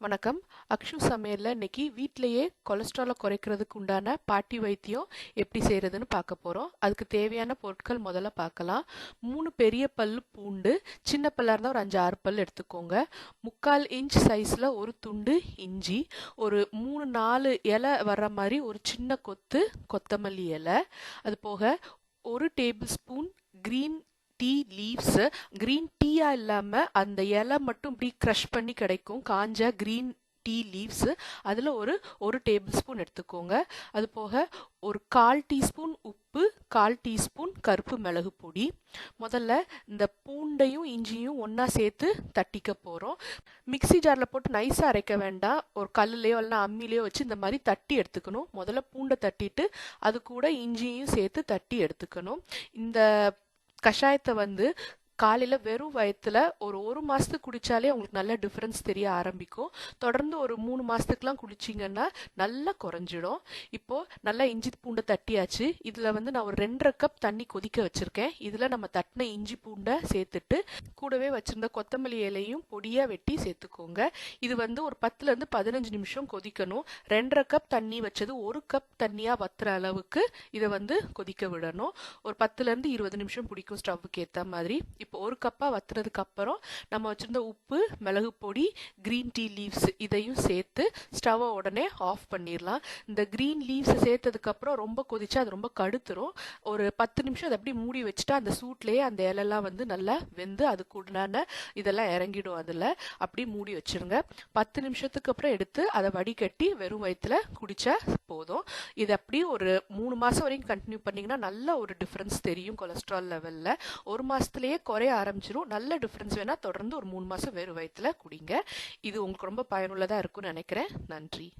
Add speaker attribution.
Speaker 1: வணக்கம். அக்ஷு சமையலில் இன்னைக்கு வீட்டிலையே கொலஸ்ட்ராலை குறைக்கிறதுக்கு உண்டான பாட்டி வைத்தியம் எப்படி செய்கிறதுன்னு பார்க்க போகிறோம் அதுக்கு தேவையான பொருட்கள் முதல்ல பார்க்கலாம். மூணு பெரிய பல் பூண்டு சின்ன பல்லாக இருந்தால் ஒரு அஞ்சு ஆறு பல் எடுத்துக்கோங்க. முக்கால் இன்ச் சைஸில் ஒரு துண்டு இஞ்சி ஒரு மூணு நாலு இலை வர்ற மாதிரி ஒரு சின்ன கொத்து கொத்தமல்லி இலை. அது போக ஒரு tablespoon green tea leaves green டீயாக இல்லாமல் அந்த இலை மட்டும் இப்படி க்ரஷ் பண்ணி கிடைக்கும். காஞ்ச க்ரீன் டீ லீவ்ஸு அதில் ஒரு ஒரு டேபிள் ஸ்பூன் எடுத்துக்கோங்க. அது போக ஒரு கால் டீஸ்பூன் உப்பு கால் டீஸ்பூன் கருப்பு மிளகு பொடி. முதல்ல இந்த பூண்டையும் இஞ்சியும் ஒன்றா சேர்த்து தட்டிக்க போகிறோம் மிக்சி ஜாரில் போட்டு நைஸாக அரைக்க வேண்டாம். ஒரு கல்லுலையோ இல்லைனா அம்மிலையோ வச்சு இந்த மாதிரி தட்டி எடுத்துக்கணும். முதல்ல பூண்டை தட்டிட்டு அது கூட இஞ்சியும் சேர்த்து தட்டி எடுத்துக்கணும். இந்த கஷாயத்தை வந்து காலையில் வெறும் வயத்தில் ஒரு ஒரு மாதத்துக்கு குடித்தாலே உங்களுக்கு நல்ல டிஃப்ரென்ஸ் தெரிய ஆரம்பிக்கும். தொடர்ந்து ஒரு மூணு மாதத்துக்குலாம் குடிச்சிங்கன்னா நல்லா குறைஞ்சிடும். இப்போது நல்லா இஞ்சி பூண்டை தட்டியாச்சு. இதில் வந்து நான் ஒரு ரெண்டரை கப் தண்ணி கொதிக்க வச்சுருக்கேன். இதில் நம்ம தட்டின இஞ்சி பூண்டை சேர்த்துட்டு கூடவே வச்சுருந்த கொத்தமல்லி இலையும் பொடியாக வெட்டி சேர்த்துக்கோங்க. இது வந்து ஒரு பத்துலேருந்து பதினஞ்சு நிமிஷம் கொதிக்கணும். ரெண்டரை கப் தண்ணி வச்சது ஒரு கப் தண்ணியாக வத்துற அளவுக்கு இதை வந்து கொதிக்க விடணும். ஒரு பத்துலேருந்து இருபது நிமிஷம் பிடிக்கும் ஸ்டவ்வுக்கு ஏற்ற மாதிரி. இப்போ ஒரு கப்பாக வத்துனதுக்கு அப்புறம் நம்ம வச்சுருந்த உப்பு மிளகு பொடி க்ரீன் டீ லீவ்ஸ் இதையும் சேர்த்து ஸ்டவ்வை உடனே ஆஃப் பண்ணிடலாம் இந்த க்ரீன் லீவ்ஸை சேர்த்ததுக்கப்புறம் ரொம்ப கொதிச்சா அது ரொம்ப கடுத்துரும். ஒரு பத்து நிமிஷம் அதை அப்படியே மூடி வச்சுட்டா அந்த சூட்லேயே அந்த இலெல்லாம் வந்து நல்லா வெந்து அதுக்குண்டான இதெல்லாம் இறங்கிடும் அதில். அப்படி மூடி வச்சுருங்க. பத்து நிமிஷத்துக்கு அப்புறம் எடுத்து அதை வடிகட்டி வெறும் வயிற்றுல குடித்தா போதும். இது அப்படி ஒரு மூணு மாதம் வரைக்கும் கண்டினியூ பண்ணிங்கன்னா நல்ல ஒரு டிஃப்ரென்ஸ் தெரியும் கொலஸ்ட்ரால் லெவலில் ஒரு மாதத்துலேயே குறைய ஆரம்பிச்சிடும் நல்ல டிஃப்ரென்ஸ் வேணால் தொடர்ந்து ஒரு மூணு மாதம் வெறும் வயிற்றுல குடிங்க. இது உங்களுக்கு ரொம்ப பயனுள்ளதாக இருக்கும்னு நினைக்கிறேன். நன்றி.